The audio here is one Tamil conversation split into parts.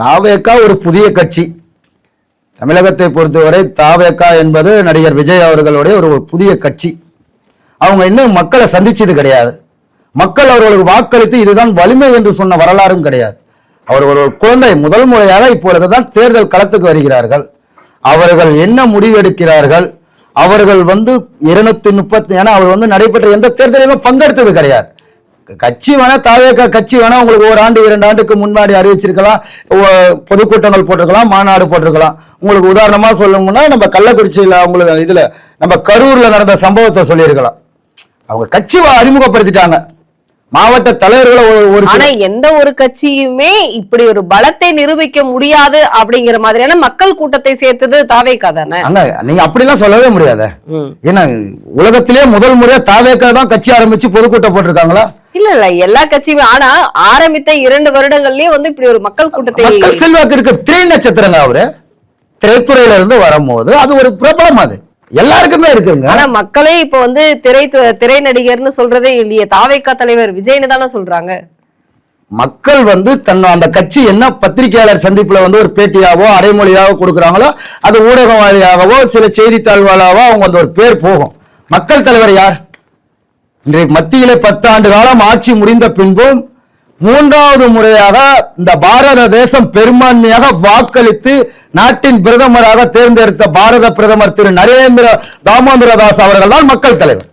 தாவேக்கா ஒரு புதிய கட்சி. தமிழகத்தை பொறுத்தவரை தாவேக்கா என்பது நடிகர் விஜய் அவர்களுடைய ஒரு புதிய கட்சி. அவங்க இன்னும் மக்களை சந்திச்சது கிடையாது. மக்கள் அவர்களுக்கு வாக்களித்து இதுதான் வலிமை என்று சொன்ன வரலாறும் கிடையாது. அவர் ஒரு குழந்தை முதல் முறையாக இப்பொழுதுதான் தேர்தல் களத்துக்கு வருகிறார்கள். அவர்கள் என்ன முடிவெடுக்கிறார்கள்? அவர்கள் வந்து இருநூத்தி முப்பத்தி ஏன்னா அவர் வந்து நடைபெற்ற எந்த தேர்தலையுமே பங்கெடுத்தது கிடையாது. கட்சி வேணா தாவேக்கா கட்சி வேணா உங்களுக்கு ஒரு ஆண்டு இரண்டு ஆண்டுக்கு முன்னாடி அறிவிச்சிருக்கலாம். பொதுக்கூட்டங்கள் போட்டிருக்கலாம் மாநாடு போட்டிருக்கலாம். உங்களுக்கு உதாரணமா சொல்லணும்னா நம்ம கள்ளக்குறிச்சியில உங்களுக்கு இதுல நம்ம கரூர்ல நடந்த சம்பவத்தை சொல்லியிருக்கலாம். அவங்க கட்சி அறிமுகப்படுத்திட்டாங்க. மாவட்ட தலைவர்களை ஒரு- ஆனா எந்த ஒரு கட்சியுமே இப்படி ஒரு பலத்தை நிரூபிக்க முடியாது அப்படிங்கிற மாதிரியான மக்கள் கூட்டத்தை சேர்த்தது தாவேக்கா தானே? நீங்க அப்படிலாம் சொல்லவே முடியாத. ஏன்னா உலகத்திலே முதல் முறையா தாவேக்கா தான் கட்சி ஆரம்பிச்சு பொதுக்கூட்டம் போட்டிருக்காங்களா? இல்ல இல்ல எல்லா கட்சியுமே. ஆனா ஆரம்பித்த இரண்டு வருடங்கள்லயே வந்து இப்படி ஒரு மக்கள் கூட்டத்தை மக்கள் செல்வாக்கு இருக்க திரை நட்சத்திரங்க அவரு. திரைத்துறையில இருந்து வரும்போது அது ஒரு பிரபலம் அது. எல்லாருக்குமே இருக்குங்க. ஆனா மக்களே இப்ப வந்து திரை திரை நடிகர்னு சொல்றதே இல்லையே. தாவேக்கா தலைவர் விஜய்னு தானே சொல்றாங்க. மக்கள் வந்து தன் அந்த கட்சி என்ன பத்திரிகையாளர் சந்திப்புல வந்து ஒரு பேட்டியாவோ அடைமொழியாவோ கொடுக்குறாங்களோ அது ஊடகம் சில செய்தித்தாள் அவங்க அந்த ஒரு பேர் போகும். மக்கள் தலைவர் யார்? இன்றைக்கு மத்தியிலே பத்தாண்டு காலம் ஆட்சி முடிந்த பின்பும் மூன்றாவது முறையாக இந்த பாரத தேசம் பெரும்பான்மையாக வாக்களித்து நாட்டின் பிரதமராக தேர்ந்தெடுத்த பாரத பிரதமர் திரு நரேந்திர தாமோதர தாஸ் அவர்கள் தான் மக்கள் தலைவர்.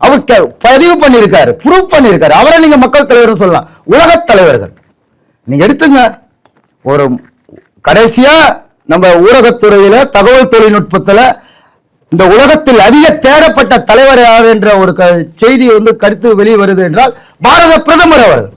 அவர் பதிவு பண்ணியிருக்காரு ப்ரூவ் பண்ணியிருக்காரு. அவரை நீங்க மக்கள் தலைவர்னு சொல்லலாம். உலகத் தலைவர்கள். நீங்க எடுத்துங்க. ஒரு கடைசியா நம்ம ஊடகத்துறையில தகவல் தொழில்நுட்பத்துல இந்த உலகத்தில் அதிக தேடப்பட்ட தலைவர் யார் என்ற ஒரு செய்தி வந்து கருத்து வெளியே வருது என்றால் பாரத பிரதமர் அவர்கள்.